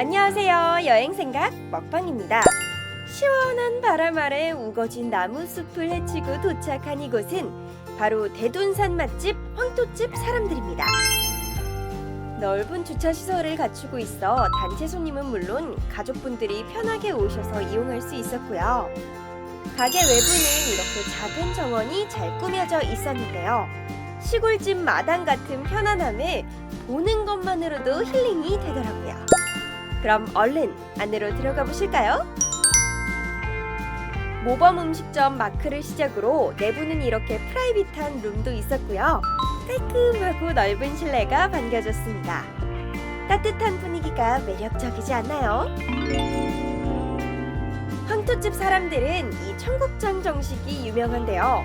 안녕하세요. 여행 생각 먹방입니다. 시원한 바람 아래 우거진 나무 숲을 헤치고 도착한 이곳은 바로 대둔산 맛집 황토집 사람들입니다. 넓은 주차 시설을 갖추고 있어 단체 손님은 물론 가족분들이 편하게 오셔서 이용할 수 있었고요. 가게 외부는 이렇게 작은 정원이 잘 꾸며져 있었는데요. 시골집 마당 같은 편안함에 보는 것만으로도 힐링이 되더라고요. 그럼 얼른 안으로 들어가 보실까요? 모범 음식점 마크를 시작으로 내부는 이렇게 프라이빗한 룸도 있었고요. 깔끔하고 넓은 실내가 반겨졌습니다. 따뜻한 분위기가 매력적이지 않나요? 황토집 사람들은 이 청국장 정식이 유명한데요.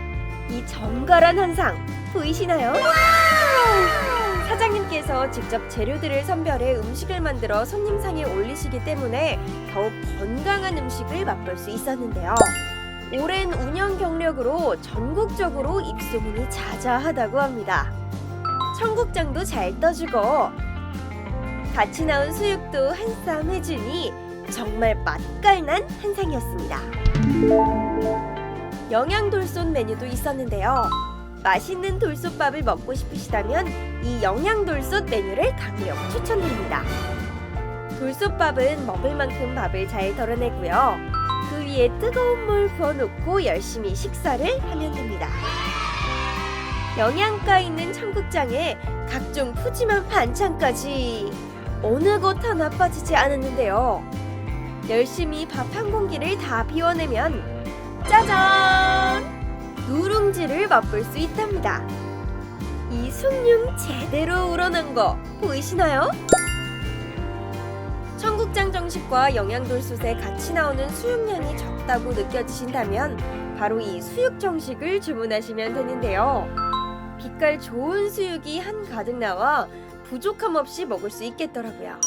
이 정갈한 한상 보이시나요? 사장님께서 직접 재료들을 선별해 음식을 만들어 손님상에 올리시기 때문에 더욱 건강한 음식을 맛볼 수 있었는데요. 오랜 운영 경력으로 전국적으로 입소문이 자자하다고 합니다. 청국장도 잘 떠주고 같이 나온 수육도 한쌈 해주니 정말 맛깔난 한상이었습니다. 영양 돌솥 메뉴도 있었는데요. 맛있는 돌솥밥을 먹고 싶으시다면 이 영양 돌솥 메뉴를 강력 추천드립니다. 돌솥밥은 먹을 만큼 밥을 잘 덜어내고요. 그 위에 뜨거운 물 부어놓고 열심히 식사를 하면 됩니다. 영양가 있는 청국장에 각종 푸짐한 반찬까지 어느 것 하나 빠지지 않았는데요. 열심히 밥 한 공기를 다 비워내면 짜잔! 누룽지를 맛볼 수 있답니다. 이 숭늉 제대로 우러난 거 보이시나요? 청국장 정식과 영양돌솥에 같이 나오는 수육량이 적다고 느껴지신다면 바로 이 수육 정식을 주문하시면 되는데요. 빛깔 좋은 수육이 한 가득 나와 부족함 없이 먹을 수 있겠더라고요.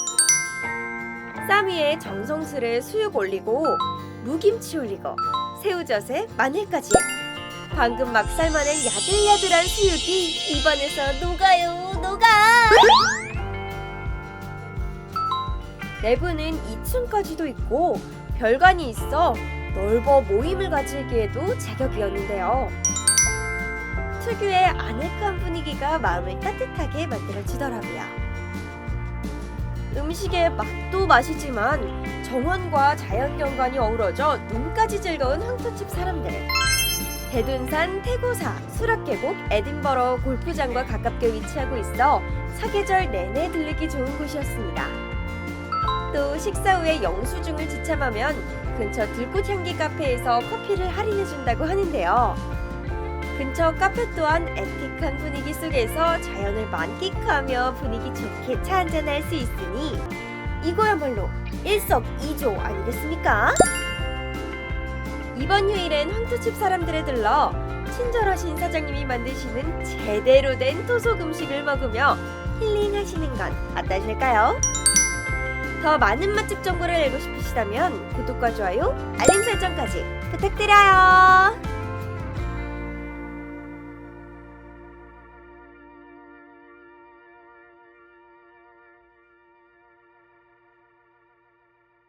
쌈 위에 정성스레 수육 올리고 무김치 올리고 새우젓에 마늘까지 방금 막 삶아낸 야들야들한 수육이 입안에서 녹아요 녹아! 내부는 2층까지도 있고 별관이 있어 넓어 모임을 가지기에도 제격이었는데요. 특유의 아늑한 분위기가 마음을 따뜻하게 만들어주더라고요. 음식의 맛도 맛이지만 정원과 자연 경관이 어우러져 눈까지 즐거운 황토집 사람들 대둔산 태고사, 수락계곡, 에딘버러 골프장과 가깝게 위치하고 있어 사계절 내내 들르기 좋은 곳이었습니다. 또 식사 후에 영수증을 지참하면 근처 들꽃 향기 카페에서 커피를 할인해 준다고 하는데요. 근처 카페 또한 앤틱한 분위기 속에서 자연을 만끽하며 분위기 좋게 차 한잔 할 수 있으니 이거야말로 일석이조 아니겠습니까? 이번 휴일엔 황토집 사람들에 들러 친절하신 사장님이 만드시는 제대로 된 토속 음식을 먹으며 힐링하시는 건 어떠실까요? 더 많은 맛집 정보를 알고 싶으시다면 구독과 좋아요, 알림 설정까지 부탁드려요.